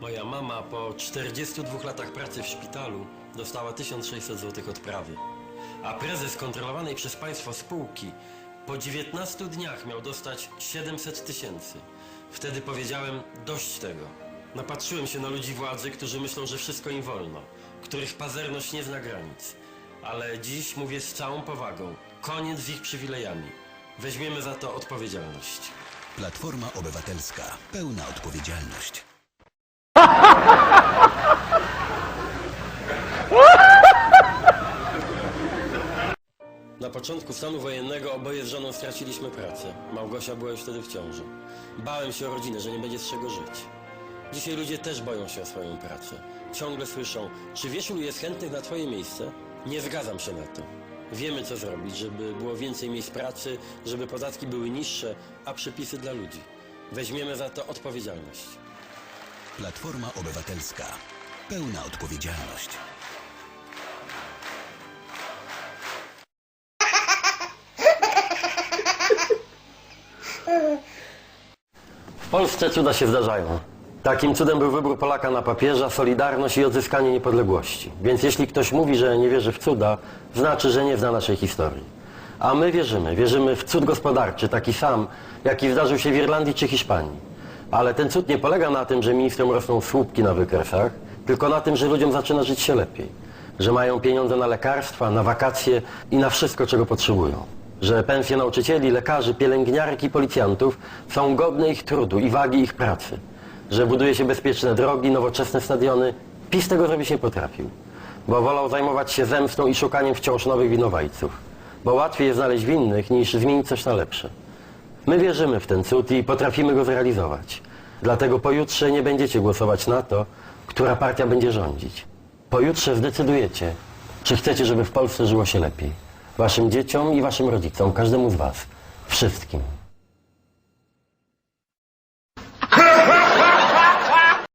Moja mama po 42 latach pracy w szpitalu dostała 1600 zł odprawy. A prezes kontrolowanej przez państwo spółki po 19 dniach miał dostać 700 tysięcy. Wtedy powiedziałem dość tego. Napatrzyłem się na ludzi władzy, którzy myślą, że wszystko im wolno, których pazerność nie zna granic. Ale dziś mówię z całą powagą. Koniec z ich przywilejami. Weźmiemy za to odpowiedzialność. Platforma Obywatelska. Pełna odpowiedzialność. Początku stanu wojennego oboje z żoną straciliśmy pracę. Małgosia była już wtedy w ciąży. Bałem się o rodzinę, że nie będzie z czego żyć. Dzisiaj ludzie też boją się o swoją pracę. Ciągle słyszą, czy wiesz, ilu jest chętnych na twoje miejsce? Nie zgadzam się na to. Wiemy, co zrobić, żeby było więcej miejsc pracy, żeby podatki były niższe, a przepisy dla ludzi. Weźmiemy za to odpowiedzialność. Platforma Obywatelska. Pełna odpowiedzialność. Polsce cuda się zdarzają. Takim cudem był wybór Polaka na papieża, Solidarność i odzyskanie niepodległości. Więc jeśli ktoś mówi, że nie wierzy w cuda, znaczy, że nie zna naszej historii. A my wierzymy. Wierzymy w cud gospodarczy, taki sam, jaki zdarzył się w Irlandii czy Hiszpanii. Ale ten cud nie polega na tym, że ministrom rosną słupki na wykresach, tylko na tym, że ludziom zaczyna żyć się lepiej. Że mają pieniądze na lekarstwa, na wakacje i na wszystko, czego potrzebują że pensje nauczycieli, lekarzy, pielęgniarek i policjantów są godne ich trudu i wagi ich pracy, że buduje się bezpieczne drogi, nowoczesne stadiony. PiS tego zrobić nie potrafił, bo wolał zajmować się zemstą i szukaniem wciąż nowych winowajców, bo łatwiej jest znaleźć winnych niż zmienić coś na lepsze. My wierzymy w ten cud i potrafimy go zrealizować. Dlatego pojutrze nie będziecie głosować na to, która partia będzie rządzić. Pojutrze zdecydujecie, czy chcecie, żeby w Polsce żyło się lepiej. Waszym dzieciom i waszym rodzicom, każdemu z was. Wszystkim.